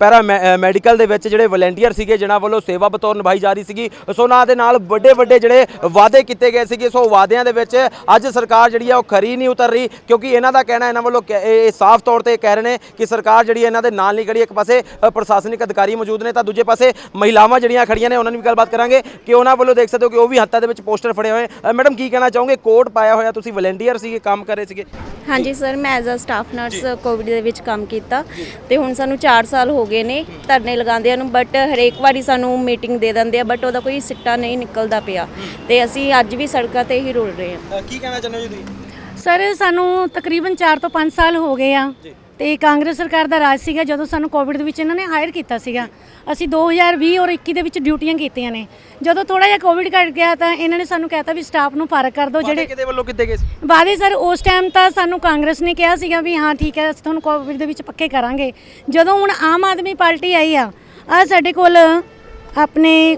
ਪੈਰਾ ਮੈਡੀਕਲ ਦੇ ਵਿੱਚ ਜਿਹੜੇ ਵਲੰਟੀਅਰ ਸੀਗੇ ਜਿਨ੍ਹਾਂ ਵੱਲੋਂ ਸੇਵਾ ਬਤੌਰ ਨਿਭਾਈ ਜਾ ਰਹੀ ਸੀਗੀ। ਸੋ ਉਹਨਾਂ ਦੇ ਨਾਲ ਵੱਡੇ ਵੱਡੇ ਜਿਹੜੇ ਵਾਅਦੇ ਕੀਤੇ ਗਏ ਸੀਗੇ ਸੋ ਵਾਅਦਿਆਂ ਦੇ ਵਿੱਚ ਅੱਜ ਸਰਕਾਰ ਜਿਹੜੀ ਆ ਉਹ ਖਰੀ ਨਹੀਂ ਉਤਰ ਰਹੀ ਕਿਉਂਕਿ ਇਹਨਾਂ ਦਾ ਕਹਿਣਾ ਇਹਨਾਂ ਵੱਲੋਂ ਇਹ ਸਾਫ਼ ਤੌਰ ਤੇ ਕਹਿ ਰਹੇ ਨੇ ਕਿ ਸਰਕਾਰ ਜਿਹੜੀ ਇਹਨਾਂ ਦੇ ਨਾਲ ਨਹੀਂ ਖੜੀ ਇੱਕ ਪਾਸੇ ਪ੍ਰਸ਼ਾਸਨਿਕ ਅਧਿਕਾਰੀ ਮੌਜੂਦ ਨੇ ਤਾਂ ਦੂਜੇ ਪਾਸੇ ਮਹਿਲਾਵਾਂ ਜਿਹੜੀਆਂ ਖੜੀਆਂ ਨੇ ਉਹਨਾਂ ਨਾਲ ਵੀ ਗੱਲਬਾਤ ਕਰਾਂਗੇ ਕਿ ਉਹਨਾਂ ਵੱਲੋਂ ਦੇਖ ਸਕਦੇ ਹੋ ਕਿ ਉਹ ਵੀ ਹੱਥਾਂ ਦੇ ਵਿੱਚ ਪੋਸਟਰ ਫੜੇ ਹੋਏ। ਮੈਡਮ ਕੀ ਕਹਿਣਾ ਚਾਹੋਗੇ? ਕੋਟ ਪਾਇਆ ਹੋਇਆ ਤੁਸੀਂ ਵਲੰਟੀਅਰ ਸੀਗੇ ਕੰਮ ਕਰ ਰਹੇ ਸੀਗੇ। ਹਾਂਜੀ ਸਰ ਮੈਂ as a staff nurse Covid ਦੇ ਵਿੱਚ ਕੰਮ ਕੀਤਾ ਤੇ ਹੁਣ ਸਾਨੂੰ 4 ਸਾਲ ਹੋ ਗਏ ਨੇ ਧਰਨੇ ਲਗਾਉਂਦਿਆਂ ਨੂੰ ਬਟ ਹਰੇਕ ਵਾਰੀ ਸਾਨੂੰ ਮੀਟਿੰਗ ਦੇ ਦਿੰਦੇ ਆ ਬਟ ਉਹਦਾ ਕੋਈ ਸਿੱਟਾ ਨਹੀਂ ਨਿਕਲਦਾ ਪਿਆ। ਤੇ ਅਸੀਂ ਅੱਜ ਵੀ ਸੜਕਾਂ ਤੇ ਹੀ ਰੁਲ ਰਹੇ ਹਾਂ। ਕੀ ਕਹਿਣਾ ਚਾਹੁੰਦੇ ਹੋ ਜੀ ਤੁਸੀਂ? ਸਰ ਸਾਨੂੰ ਤਕਰੀਬਨ 4 ਤੋਂ 5 ਸਾਲ ਹੋ ਗਏ ਆ। ਤੇ ਕਾਂਗਰਸ ਸਰਕਾਰ ਦਾ ਰਾਜ ਸੀਗਾ ਜਦੋਂ ਸਾਨੂੰ ਕੋਵਿਡ ਦੇ ਵਿੱਚ ਇਹਨਾਂ ਨੇ ਹਾਇਰ ਕੀਤਾ ਸੀਗਾ। ਅਸੀਂ 2020 ਔਰ 21 ਦੇ ਵਿੱਚ ਡਿਊਟੀਆਂ ਕੀਤੀਆਂ ਨੇ। ਜਦੋਂ ਥੋੜਾ ਜਿਹਾ ਕੋਵਿਡ ਘਟ ਗਿਆ ਤਾਂ ਇਹਨਾਂ ਨੇ ਸਾਨੂੰ ਕਹਿਤਾ ਵੀ ਸਟਾਫ ਨੂੰ ਫ਼ਰਕ ਕਰ ਦਿਓ ਜਿਹੜੇ ਜਿਹੜੇ ਕਿਤੇ ਵੱਲੋਂ ਕਿਤੇ ਗਏ ਸੀ? ਵਾਅਦੇ ਸਰ ਉਸ ਟਾਈਮ ਤਾਂ ਸਾਨੂੰ ਕਾਂਗਰਸ ਨੇ ਕਿਹਾ ਸੀਗਾ ਵੀ ਹਾਂ ਠੀਕ ਹੈ ਅਸੀਂ ਤੁਹਾਨੂੰ ਕੋਵਿਡ ਦੇ ਵਿੱਚ ਪੱਕੇ ਕਰਾਂਗੇ। ਜਦੋਂ ਹੁਣ ਆਮ ਆਦਮੀ ਪਾਰਟੀ ਆਈ ਆ ਆ ਸਾਡੇ ਕੋਲ ਆਪਣੇ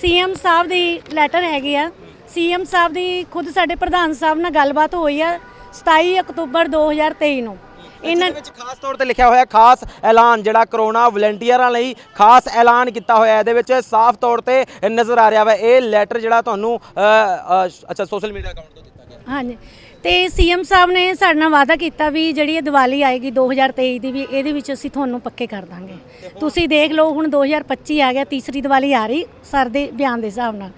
ਸੀਐਮ ਸਾਹਿਬ ਦੀ ਲੈਟਰ ਹੈਗੀ ਆ। ਸੀਐਮ ਸਾਹਿਬ ਦੀ ਖੁਦ ਸਾਡੇ ਪ੍ਰਧਾਨ ਸਾਹਿਬ ਨਾਲ ਗੱਲਬਾਤ ਹੋਈ ਆ 27 ਅਕਤੂਬਰ 2023 ਨੂੰ। ਇਹਨਾਂ ਵਿੱਚ ਖਾਸ ਤੌਰ ਤੇ ਲਿਖਿਆ ਹੋਇਆ ਖਾਸ ਐਲਾਨ ਜਿਹੜਾ ਕਰੋਨਾ ਵਲੰਟੀਅਰਾਂ ਲਈ ਖਾਸ ਐਲਾਨ ਕੀਤਾ ਹੋਇਆ ਇਹਦੇ ਵਿੱਚ ਸਾਫ਼ ਤੌਰ ਤੇ ਨਜ਼ਰ ਆ ਰਿਹਾ ਵਾ ਇਹ ਲੈਟਰ ਜਿਹੜਾ ਤੁਹਾਨੂੰ ਅੱਛਾ ਸੋਸ਼ਲ ਮੀਡੀਆ ਅਕਾਊਂਟ ਤੋਂ ਦਿੱਤਾ ਗਿਆ। ਹਾਂਜੀ। ਤੇ ਸੀਐਮ ਸਾਹਿਬ ਨੇ ਸਾਡੇ ਨਾਲ ਵਾਅਦਾ ਕੀਤਾ ਵੀ ਜਿਹੜੀ ਇਹ ਦੀਵਾਲੀ ਆਏਗੀ 2023 ਦੀ ਵੀ ਇਹਦੇ ਵਿੱਚ ਅਸੀਂ ਤੁਹਾਨੂੰ ਪੱਕੇ ਕਰ ਦਾਂਗੇ। ਤੁਸੀਂ ਦੇਖ ਲਓ, ਹੁਣ 2025 ਆ ਗਿਆ, ਤੀਸਰੀ ਦੀਵਾਲੀ ਆ ਰਹੀ ਸਰ ਦੇ ਬਿਆਨ ਦੇ ਹਿਸਾਬ ਨਾਲ।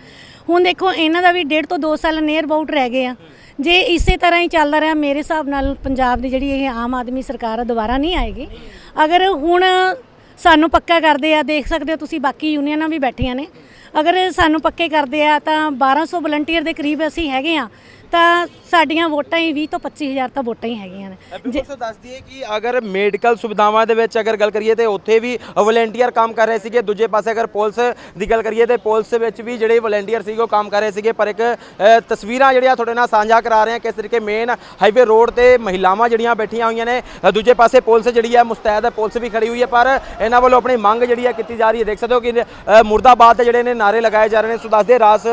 ਹੁਣ ਦੇਖੋ, ਇਹਨਾਂ ਦਾ ਵੀ ਡੇਢ ਤੋਂ 2 ਸਾਲ ਨੀਅਰ ਅਬਾਊਟ ਰਹਿ ਗਏ ਆ। ਜੇ ਇਸੇ ਤਰ੍ਹਾਂ ਹੀ ਚੱਲਦਾ ਰਿਹਾ, ਮੇਰੇ ਹਿਸਾਬ ਨਾਲ ਪੰਜਾਬ ਦੀ ਜਿਹੜੀ ਇਹ ਆਮ ਆਦਮੀ ਸਰਕਾਰ ਆ, ਦੁਬਾਰਾ ਨਹੀਂ ਆਏਗੀ। ਅਗਰ ਹੁਣ ਸਾਨੂੰ ਪੱਕਾ ਕਰਦੇ ਆ, ਦੇਖ ਸਕਦੇ ਹੋ ਤੁਸੀਂ, ਬਾਕੀ ਯੂਨੀਅਨਾਂ ਵੀ ਬੈਠੀਆਂ ਨੇ। ਅਗਰ ਸਾਨੂੰ ਪੱਕੇ ਕਰਦੇ ਆ, ਤਾਂ 1200 ਵਲੰਟੀਅਰ ਦੇ ਕਰੀਬ ਅਸੀਂ ਹੈਗੇ ਆ। ਤਾਂ ਸਾਡੀਆਂ ਵੋਟਾਂ ਹੀ 20 ਤੋਂ 25000 ਤਾਂ ਵੋਟਾਂ ਹੀ ਹੈਗੀਆਂ ਨੇ। ਬਿਲਕੁਲ ਸੋ ਦੱਸ ਦਈਏ ਕਿ ਅਗਰ ਮੈਡੀਕਲ ਸੁਵਿਧਾਵਾਂ ਦੇ ਵਿੱਚ ਅਗਰ ਗੱਲ ਕਰੀਏ ਤੇ ਉੱਥੇ ਵੀ ਵਲੰਟੀਅਰ ਕੰਮ ਕਰ ਰਹੇ ਸੀਗੇ ਦੂਜੇ ਪਾਸੇ ਅਗਰ ਪੁਲਿਸ ਦੀ ਗੱਲ ਕਰੀਏ ਤੇ ਪੁਲਿਸ ਦੇ ਵਿੱਚ ਵੀ ਜਿਹੜੇ ਵਲੰਟੀਅਰ ਸੀਗੇ ਉਹ ਕੰਮ ਕਰ ਰਹੇ ਸੀਗੇ ਪਰ ਇੱਕ ਤਸਵੀਰਾਂ ਜਿਹੜੀਆਂ ਤੁਹਾਡੇ ਨਾਲ ਸਾਂਝਾ ਕਰਾ ਰਹੇ ਹਾਂ ਕਿਸ ਤਰੀਕੇ ਮੇਨ ਹਾਈਵੇ ਰੋਡ ਤੇ ਮਹਿਲਾਵਾਂ ਜਿਹੜੀਆਂ ਬੈਠੀਆਂ ਹੋਈਆਂ ਨੇ ਦੂਜੇ ਪਾਸੇ ਪੁਲਿਸ ਜਿਹੜੀ ਹੈ ਮੁਸਤੈਦ ਹੈ ਪੁਲਿਸ ਵੀ ਖੜੀ ਹੋਈ ਹੈ ਪਰ ਇਹਨਾਂ ਵੱਲੋਂ ਆਪਣੀ ਮੰਗ ਜਿਹੜੀ ਹੈ ਕੀਤੀ ਜਾ ਰਹੀ ਹੈ। ਦੇਖ ਸਕਦੇ ਹੋ ਕਿ ਮੁਰਦਾਬਾਦ ਦੇ ਜਿਹੜੇ ਨੇ ਨਾਰੇ ਲਗਾਏ ਜਾ ਰਹੇ ਨੇ। ਸੋ ਦੱਸਦੇ ਰਾਜ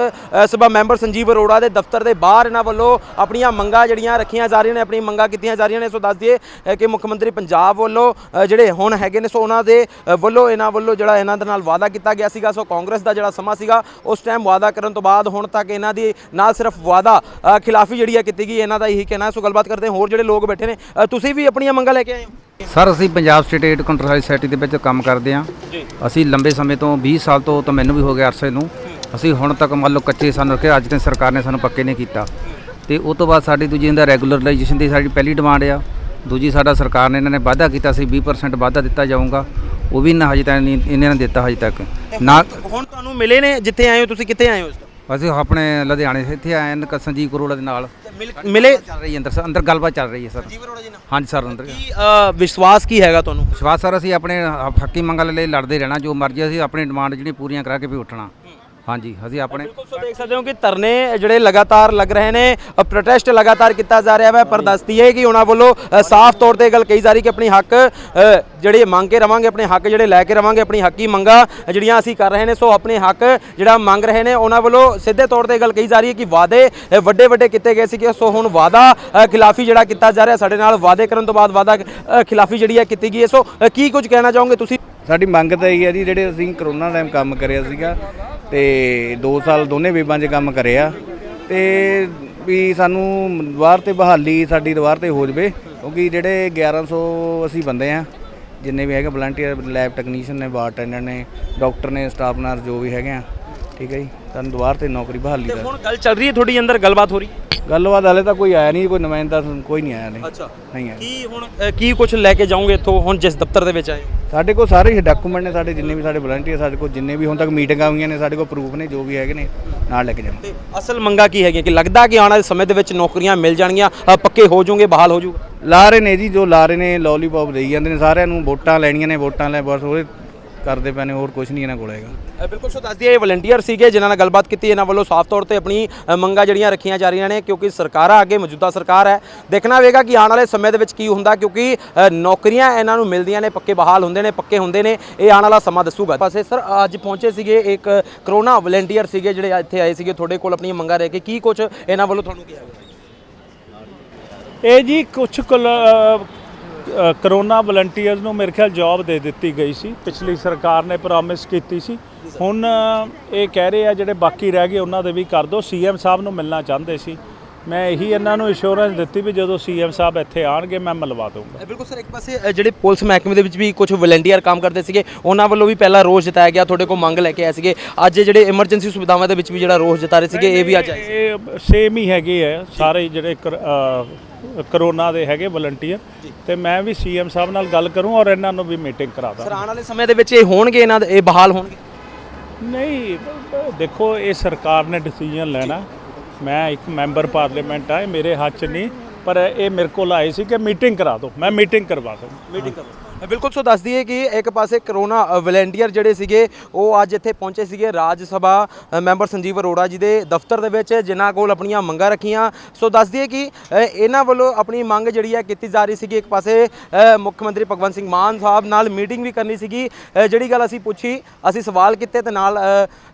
ਸਭਾ ਮੈਂਬਰ ਸੰਜੀਵ ਅਰੋੜਾ ਦੇ ਦਫ਼ਤਰ ਦੇ ਬਾਹਰ ਇਹਨਾਂ ਵੱਲੋਂ ਆਪਣੀਆਂ ਮੰਗਾਂ ਜਿਹੜੀਆਂ ਰੱਖੀਆਂ ਜਾ ਰਹੀਆਂ ਨੇ ਆਪਣੀ ਮੰਗਾਂ ਕੀਤੀਆਂ ਜਾ ਰਹੀਆਂ ਨੇ। ਸੋ ਦੱਸ ਦਈਏ ਕਿ ਮੁੱਖ ਮੰਤਰੀ ਪੰਜਾਬ ਵੱਲੋਂ ਜਿਹੜੇ ਹੁਣ ਹੈਗੇ ਨੇ ਸੋ ਉਹਨਾਂ ਦੇ ਵੱਲੋਂ ਇਹਨਾਂ ਵੱਲੋਂ ਜਿਹੜਾ ਇਹਨਾਂ ਦੇ ਨਾਲ ਵਾਅਦਾ ਕੀਤਾ ਗਿਆ ਸੀਗਾ। ਸੋ ਕਾਂਗਰਸ ਦਾ ਜਿਹੜਾ ਸਮਾਂ ਸੀਗਾ ਉਸ ਟਾਈਮ ਵਾਅਦਾ ਕਰਨ ਤੋਂ ਬਾਅਦ ਹੁਣ ਤੱਕ ਇਹਨਾਂ ਦੀ ਨਾਲ ਸਿਰਫ ਵਾਅਦਾ ਖਿਲਾਫੀ ਜਿਹੜੀ ਹੈ ਕੀਤੀ ਗਈ ਇਹਨਾਂ ਦਾ ਇਹੀ ਕਹਿਣਾ। ਸੋ ਗੱਲਬਾਤ ਕਰਦੇ ਹੋਰ ਜਿਹੜੇ ਲੋਕ ਬੈਠੇ ਨੇ ਤੁਸੀਂ ਵੀ ਆਪਣੀਆਂ ਮੰਗਾਂ ਲੈ ਕੇ ਆਏ ਹੋ? ਸਰ ਅਸੀਂ Punjab state AIDS control society ਦੇ ਵਿੱਚ ਕੰਮ ਕਰਦੇ ਹਾਂ। ਅਸੀਂ ਲੰਬੇ ਸਮੇਂ ਤੋਂ 20 ਸਾਲ ਤੋਂ ਤਾਂ ਮੈਨੂੰ ਵੀ ਹੋ ਗਿਆ ਅਰਸੇ ਨੂੰ। ਅਸੀਂ ਹੁਣ ਤੱਕ ਮੰਨ ਲਓ ਕੱਚੇ ਸਾਨੂੰ ਰੱਖਿਆ ਅੱਜ ਤੇ ਸਰਕਾਰ ਨੇ ਸਾਨੂੰ ਪੱਕੇ ਨਹੀਂ ਕੀਤਾ। ਤੇ ਉਹ ਤੋਂ ਬਾਅਦ ਸਾਡੀ ਦੂਜੀ ਇਹਦਾ ਰੈਗੂਲਰਾਈਜੇਸ਼ਨ ਦੀ ਸਾਡੀ ਪਹਿਲੀ ਡਿਮਾਂਡ ਆ। ਦੂਜੀ ਸਾਡਾ ਸਰਕਾਰ ਨੇ ਇਹਨਾਂ ਨੇ ਵਾਅਦਾ ਕੀਤਾ ਸੀ 20% ਵਾਅਦਾ ਦਿੱਤਾ ਜਾਊਗਾ। ਉਹ ਵੀ ਨਾ ਹਜੇ ਤੱਕ ਨਹੀਂ ਇਹਨਾਂ ਨੇ ਦਿੱਤਾ ਹਜੇ ਤੱਕ। ਨਾ ਹੁਣ ਤੁਹਾਨੂੰ ਮਿਲੇ ਨੇ ਜਿੱਥੇ ਆਏ ਹੋ ਤੁਸੀਂ ਕਿੱਥੇ ਆਏ ਹੋ ਅਸੀਂ ਆਪਣੇ ਲੁਧਿਆਣੇ ਇੱਥੇ ਆਏ ਹਾਂ ਸੰਜੀਵ ਕਰੋੜਾ ਦੇ ਨਾਲ। ਮਿਲੇ ਚੱਲ ਰਹੀ ਹੈ ਅੰਦਰ ਅੰਦਰ ਗੱਲਬਾਤ ਚੱਲ ਰਹੀ ਹੈ ਸਰ। ਜੀ ਨਾਲ? ਹਾਂਜੀ ਸਰ ਅੰਦਰ। ਕੀ ਵਿਸ਼ਵਾਸ ਕੀ ਹੈਗਾ ਤੁਹਾਨੂੰ? ਵਿਸ਼ਵਾਸ ਸਰ ਅਸੀਂ ਆਪਣੇ ਹੱਕੀ ਮੰਗਾਂ ਲਈ ਲੜਦੇ ਰਹਿਣਾ ਜੋ ਮਰਜ਼ੀ ਅਸੀਂ ਆਪਣੀ ਡਿਮਾਂਡ ਜਿਹੜੀ ਪੂਰੀਆਂ ਕਰਾ ਕੇ ਵੀ ਉੱਠਣਾ। ਹਾਂਜੀ ਅਸੀਂ ਆਪਣੇ ਬਿਲਕੁਲ ਸੋ ਦੇਖ ਸਕਦੇ ਹੋ ਕਿ ਧਰਨੇ ਜਿਹੜੇ ਲਗਾਤਾਰ ਲੱਗ ਰਹੇ ਨੇ ਪ੍ਰੋਟੈਸਟ ਲਗਾਤਾਰ ਕੀਤਾ ਜਾ ਰਿਹਾ ਹੈ ਪਰ ਦੱਸਦੀ ਹੈ ਕਿ ਉਹਨਾਂ ਵੱਲੋਂ ਸਾਫ਼ ਤੌਰ ਤੇ ਗੱਲ ਕਹੀ ਜਾ ਰਹੀ ਕਿ ਆਪਣੀ ਹੱਕ ਜਿਹੜੇ ਮੰਗ ਕੇ ਰਵਾਂਗੇ ਆਪਣੇ ਹੱਕ ਜਿਹੜੇ ਲੈ ਕੇ ਰਵਾਂਗੇ ਆਪਣੀ ਹੱਕੀ ਮੰਗਾਂ ਜਿਹੜੀਆਂ ਅਸੀਂ ਕਰ ਰਹੇ ਨੇ ਸੋ ਆਪਣੇ ਹੱਕ ਜਿਹੜਾ ਮੰਗ ਰਹੇ ਨੇ ਉਹਨਾਂ ਵੱਲੋਂ ਸਿੱਧੇ ਤੌਰ ਤੇ ਗੱਲ ਕਹੀ ਜਾ ਰਹੀ ਹੈ ਕਿ ਵਾਅਦੇ ਵੱਡੇ ਵੱਡੇ ਕੀਤੇ ਗਏ ਸੀਗੇ। ਸੋ ਹੁਣ ਵਾਅਦਾ ਖਿਲਾਫੀ ਜਿਹੜਾ ਕੀਤਾ ਜਾ ਰਿਹਾ ਸਾਡੇ ਨਾਲ ਵਾਅਦੇ ਕਰਨ ਤੋਂ ਬਾਅਦ ਵਾਅਦਾ ਖਿਲਾਫੀ ਜਿਹੜੀ ਹੈ ਕੀਤੀ ਗਈ ਹੈ। ਸੋ ਕੀ ਕੁਝ ਕਹਿਣਾ ਚਾਹੋਗੇ ਤੁਸੀਂ? ਸਾਡੀ ਮੰਗ ਤਾਂ ਇਹ ਹੈ ਜੀ ਜਿਹੜੇ ਅਸੀਂ ਕਰੋਨਾ ਟਾਈਮ ਕੰਮ ਕਰਿਆ ਸੀਗਾ ਤੇ 2 ਸਾਲ ਦੋਨੇ ਵੇਬਾਂ 'ਚ ਕੰਮ ਕਰਿਆ ਤੇ ਵੀ ਸਾਨੂੰ ਦੁਆਰ ਤੇ ਬਹਾਲੀ ਸਾਡੀ ਦੁਆਰ ਤੇ ਹੋ ਜਵੇ, ਕਿਉਂਕਿ ਜਿਹੜੇ 1100 ਅਸੀਂ ਬੰਦੇ ਆ, ਜਿੰਨੇ ਵੀ ਹੈਗੇ ਵਲੰਟੀਅਰ ਲੈਬ ਟੈਕਨੀਸ਼ੀਅਨ ਨੇ ਵਾਰਡ ਅਟੈਂਡੈਂਟ ਨੇ ਡਾਕਟਰ ਨੇ ਸਟਾਫ ਨਰਸ ਜੋ ਵੀ ਹੈਗੇ ਆ, ਠੀਕ ਹੈ ਜੀ, ਸਾਨੂੰ ਦੁਬਾਰ ਤੇ ਨੌਕਰੀ ਬਹਾਲੀ ਤੇ ਦਾ ਹੁਣ ਗੱਲ ਚੱਲ ਰਹੀ ਹੈ ਤੁਹਾਡੀ, ਅੰਦਰ ਗੱਲਬਾਤ ਹੋ ਰਹੀ ਗੱਲਬਾਤ ਹਾਲੇ ਤਾਂ ਕੋਈ ਆਇਆ ਨਹੀਂ ਕੋਈ ਨੁਮਾਇੰਦਾ ਕੋਈ ਨਹੀਂ ਆਇਆ ਨਹੀਂ ਅੱਛਾ। ਨਹੀਂ ਆਇਆ। ਕੀ ਹੁਣ ਅ, ਕੀ ਕੁਝ ਲੈ ਕੇ ਜਾਓਗੇ ਇੱਥੋਂ ਹੁਣ ਜਿਸ ਦਫ਼ਤਰ ਦੇ ਵਿੱਚ ਆਏ ਹੋ? ਸਾਡੇ ਕੋਲ ਸਾਰੇ ਡਾਕੂਮੈਂਟ ਨੇ ਸਾਡੇ ਜਿੰਨੇ ਵੀ ਸਾਡੇ ਵਲੰਟੀਅਰ ਸਾਡੇ ਕੋਲ ਜਿੰਨੇ ਵੀ ਹੁਣ ਤੱਕ ਮੀਟਿੰਗਾਂ ਹੋਈਆਂ ਨੇ ਸਾਡੇ ਕੋਲ ਪ੍ਰੂਫ ਨੇ ਜੋ ਵੀ ਹੈਗੇ ਨੇ ਨਾਲ ਲੈ ਕੇ ਜਾਵਾਂਗੇ। ਤੇ ਅਸਲ ਮੰਗਾ ਕੀ ਹੈਗੀ ਕਿ ਲੱਗਦਾ ਕਿ ਆਉਣ ਵਾਲੇ ਸਮੇਂ ਦੇ ਵਿੱਚ ਨੌਕਰੀਆਂ ਮਿਲ ਜਾਣਗੀਆਂ ਅ, ਪੱਕੇ ਹੋ ਜਾਓਗੇ ਬਹਾਲ ਹੋ ਜਾਊਗਾ ਲਾ ਰਹੇ ਨੇ ਜੀ ਜੋ ਲਾ ਰਹੇ ਨੇ ਲੋਲੀਪੌਪ ਦੇਈ ਜਾਂਦੇ ਨੇ ਸਾਰਿਆਂ ਨੂੰ ਵੋਟਾਂ ਲੈਣੀਆਂ ਨੇ ਵੋਟਾਂ ਲੈ ਬਸ ਉਹ ਕਰਦੇ ਪਏ ਨੇ ਹੋਰ ਕੁਝ ਨਹੀਂ ਇਹਨਾਂ ਕੋਲ ਹੈਗਾ। ਅ, ਬਿਲਕੁਲ ਸੋ ਦੱਸਦੀ ਹੈ ਇਹ ਵਲੰਟੀਅਰ ਸੀਗੇ ਜਿਨ੍ਹਾਂ ਨਾਲ ਗੱਲਬਾਤ ਕੀਤੀ ਇਹਨਾਂ ਵੱਲੋਂ ਸਾਫ਼ ਤੌਰ ਤੇ ਆਪਣੀ ਅ, ਮੰਗਾਂ ਜਿਹੜੀਆਂ ਰੱਖੀਆਂ ਜਾ ਰਹੀਆਂ ਨੇ ਕਿਉਂਕਿ ਸਰਕਾਰਾਂ ਅੱਗੇ ਮੌਜੂਦਾ ਸਰਕਾਰ ਹੈ। ਦੇਖਣਾ ਹੋਵੇਗਾ ਕਿ ਆਉਣ ਵਾਲੇ ਸਮੇਂ ਦੇ ਵਿੱਚ ਕੀ ਹੁੰਦਾ ਕਿਉਂਕਿ ਅ, ਨੌਕਰੀਆਂ ਇਹਨਾਂ ਨੂੰ ਮਿਲਦੀਆਂ ਨੇ ਪੱਕੇ ਬਹਾਲ ਹੁੰਦੇ ਨੇ ਪੱਕੇ ਹੁੰਦੇ ਨੇ ਇਹ ਆਉਣ ਵਾਲਾ ਸਮਾਂ ਦੱਸੂਗਾ। ਪਾਸੇ ਸਰ ਅੱਜ ਪਹੁੰਚੇ ਸੀਗੇ ਇੱਕ ਕਰੋਨਾ ਵਲੰਟੀਅਰ ਸੀਗੇ ਜਿਹੜੇ ਇੱਥੇ ਆਏ ਸੀਗੇ ਤੁਹਾਡੇ ਕੋਲ ਆਪਣੀਆਂ ਮੰਗਾਂ ਰਹਿ ਕੇ ਕੀ ਕੁਝ ਇਹਨਾਂ ਵੱਲੋਂ ਤੁਹਾਨੂੰ ਕਿਹਾ ਗਿਆ? ਇਹ ਜੀ ਕੁਝ ਕਰੋਨਾ ਵਲੰਟੀਅਰਸ ਨੂੰ ਮੇਰੇ ਖਿਆਲ ਜੌਬ ਦੇ ਦਿੱਤੀ ਗਈ ਸੀ। ਪਿਛਲੀ ਸਰਕਾਰ ਨੇ ਪ੍ਰੋਮਿਸ ਕੀਤੀ ਸੀ। ਹੁਣ ਇਹ ਕਹਿ ਰਹੇ ਆ ਜਿਹੜੇ ਬਾਕੀ ਰਹਿ ਗਏ ਉਹਨਾਂ ਦੇ ਵੀ ਕਰ ਦਿਓ ਸੀਐਮ ਸਾਹਿਬ ਨੂੰ ਮਿਲਣਾ ਚਾਹੁੰਦੇ ਸੀ। ਮੈਂ ਇਹੀ ਇਹਨਾਂ ਨੂੰ ਇੰਸ਼ੋਰੈਂਸ ਦਿੱਤੀ ਵੀ ਜਦੋਂ ਸੀਐਮ ਸਾਹਿਬ ਇੱਥੇ ਆਣਗੇ ਮੈਂ ਮਿਲਵਾ ਦੂੰਗਾ ਬਿਲਕੁਲ ਸਰ ਇੱਕ ਪਾਸੇ ਜਿਹੜੇ ਪੁਲਿਸ ਮਹਿਕਮੇ ਦੇ ਵਿੱਚ ਵੀ ਕੁਝ ਵਲੰਟੀਅਰ ਕੰਮ ਕਰਦੇ ਸੀਗੇ ਉਹਨਾਂ ਵੱਲੋਂ ਵੀ ਪਹਿਲਾਂ ਰੋਸ ਜਤਾਇਆ ਗਿਆ ਤੁਹਾਡੇ ਕੋਲ ਮੰਗ ਲੈ ਕੇ ਆਏ ਸੀਗੇ। ਅੱਜ ਜਿਹੜੇ ਐਮਰਜੈਂਸੀ ਸੁਵਿਧਾਵਾਂ ਦੇ ਵਿੱਚ ਵੀ ਜਿਹੜਾ ਰੋਸ ਜਤਾ ਰਹੇ ਸੀਗੇ ਇਹ ਵੀ ਅੱਜ ਆਏ ਇਹ ਸੇਮ ਹੀ ਹੈਗੇ ਆ ਸਾਰੇ ਜਿਹੜੇ ਕਰੋਨਾ ਦੇ ਹੈਗੇ ਵਲੰਟੀਅਰ ਤੇ ਮੈਂ ਵੀ ਸੀਐਮ ਸਾਹਿਬ ਨਾਲ ਗੱਲ ਕਰੂੰ ਔਰ ਇਹਨਾਂ ਨੂੰ ਵੀ ਮੀਟਿੰਗ ਕਰਾ ਦਾਂ ਸਰ ਆਉਣ ਵਾਲੇ ਸਮੇਂ ਦੇ ਵਿੱਚ ਇਹ ਹੋਣਗੇ ਇਹਨਾਂ ਦੇ ਇਹ ਬਹਾਲ ਹੋਣਗੇ? ਨਹੀਂ ਦੇਖੋ ਇਹ ਸਰਕਾਰ ਨੇ ਡਿਸੀਜਨ ਲੈਣਾ। ਮੈਂ ਇੱਕ ਮੈਂਬਰ ਪਾਰਲੀਮੈਂਟ ਆ ਇਹ ਮੇਰੇ ਹੱਥ 'ਚ ਨਹੀਂ ਪਰ ਇਹ ਮੇਰੇ ਕੋਲ ਆਏ ਸੀ ਕਿ ਮੀਟਿੰਗ ਕਰਾ ਦਿਓ। ਮੈਂ ਮੀਟਿੰਗ ਕਰਵਾ ਦੂੰ ਮੀਟਿੰਗ ਕਰੋ ਬਿਲਕੁਲ, ਸੋ ਦੱਸ ਦਈਏ ਕਿ ਇੱਕ ਪਾਸੇ ਕਰੋਨਾ ਵਲੰਟੀਅਰ ਜਿਹੜੇ ਸੀਗੇ, ਉਹ ਅੱਜ ਇੱਥੇ ਪਹੁੰਚੇ ਸੀਗੇ ਰਾਜ ਸਭਾ ਮੈਂਬਰ ਸੰਜੀਵ ਅਰੋੜਾ ਜੀ ਦੇ ਦਫ਼ਤਰ ਦੇ ਵਿੱਚ, ਜਿਨ੍ਹਾਂ ਕੋਲ ਆਪਣੀਆਂ ਮੰਗਾਂ ਰੱਖੀਆਂ। ਸੋ ਦੱਸ ਦਈਏ ਕਿ ਇਹਨਾਂ ਵੱਲੋਂ ਆਪਣੀ ਮੰਗ ਜਿਹੜੀ ਹੈ ਕੀਤੀ ਜਾ ਰਹੀ ਸੀਗੀ ਇੱਕ ਪਾਸੇ ਮੁੱਖ ਮੰਤਰੀ ਭਗਵੰਤ ਸਿੰਘ ਮਾਨ ਸਾਹਿਬ ਨਾਲ ਮੀਟਿੰਗ ਵੀ ਕਰਨੀ ਸੀਗੀ। ਜਿਹੜੀ ਗੱਲ ਅਸੀਂ ਪੁੱਛੀ, ਅਸੀਂ ਸਵਾਲ ਕੀਤੇ ਤੇ ਨਾਲ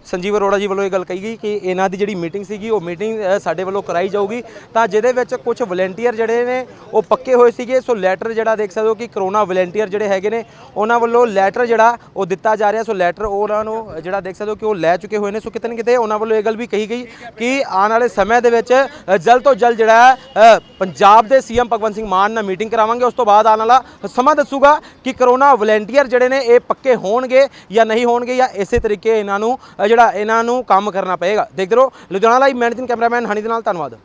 ਸੰਜੀਵ ਅਰੋੜਾ ਜੀ ਵੱਲੋਂ ਇਹ ਗੱਲ ਕਹੀ ਗਈ ਕਿ ਇਹਨਾਂ ਦੀ ਜਿਹੜੀ ਮੀਟਿੰਗ ਸੀਗੀ, ਉਹ ਮੀਟਿੰਗ ਸਾਡੇ ਵੱਲੋਂ ਕਰਾਈ ਜਾਊਗੀ। ਤਾਂ ਜਿਹਦੇ ਵਿੱਚ ਕੁਝ ਵਲੰਟੀਅਰ ਜਿਹੜੇ ਨੇ, ਉਹ ਪੱਕੇ ਹੋਏ ਸੀਗੇ। ਸੋ ਲੈਟਰ ਜਿਹੜਾ ਦੇਖ ਸਕਦੇ ਹੋ ਕਿ ਕਰੋਨਾ ਵਲੰਟੀਅਰ ਜਿਹੜੇ ਹੈਗੇ ਨੇ ਉਹਨਾਂ ਵੱਲੋਂ ਲੈਟਰ ਜਿਹੜਾ ਉਹ ਦਿੱਤਾ ਜਾ ਰਿਹਾ। ਸੋ ਲੈਟਰ ਉਹਨਾਂ ਨੂੰ ਜਿਹੜਾ ਦੇਖ ਸਕਦੇ ਹੋ ਕਿ ਉਹ ਲੈ ਚੁੱਕੇ ਹੋਏ ਨੇ। ਸੋ ਕਿਤੇ ਨਾ ਕਿਤੇ ਉਹਨਾਂ ਵੱਲੋਂ ਇਹ ਗੱਲ ਵੀ ਕਹੀ ਗਈ ਕਿ ਆਉਣ ਵਾਲੇ ਸਮੇਂ ਦੇ ਵਿੱਚ ਅ, ਜਲਦ ਤੋਂ ਜਲਦ ਜਿਹੜਾ ਪੰਜਾਬ ਦੇ ਸੀਐਮ ਭਗਵੰਤ ਸਿੰਘ ਮਾਨ ਨਾਲ ਮੀਟਿੰਗ ਕਰਾਵਾਂਗੇ। ਉਸ ਤੋਂ ਬਾਅਦ ਆਉਣ ਵਾਲਾ ਸਮਾਂ ਦੱਸੂਗਾ ਕਿ ਕਰੋਨਾ ਵਲੰਟੀਅਰ ਜਿਹੜੇ ਨੇ ਇਹ ਪੱਕੇ ਹੋਣਗੇ ਜਾਂ ਨਹੀਂ ਹੋਣਗੇ ਜਾਂ ਇਸੇ ਤਰੀਕੇ ਇਹਨਾਂ ਨੂੰ ਜਿਹੜਾ ਇਹਨਾਂ ਨੂੰ ਕੰਮ ਕਰਨਾ ਪਏਗਾ। ਦੇਖਦੇ ਰਹੋ। Ludhiana live managing cameraman Honey ਦੇ ਨਾਲ ਧੰਨਵਾਦ।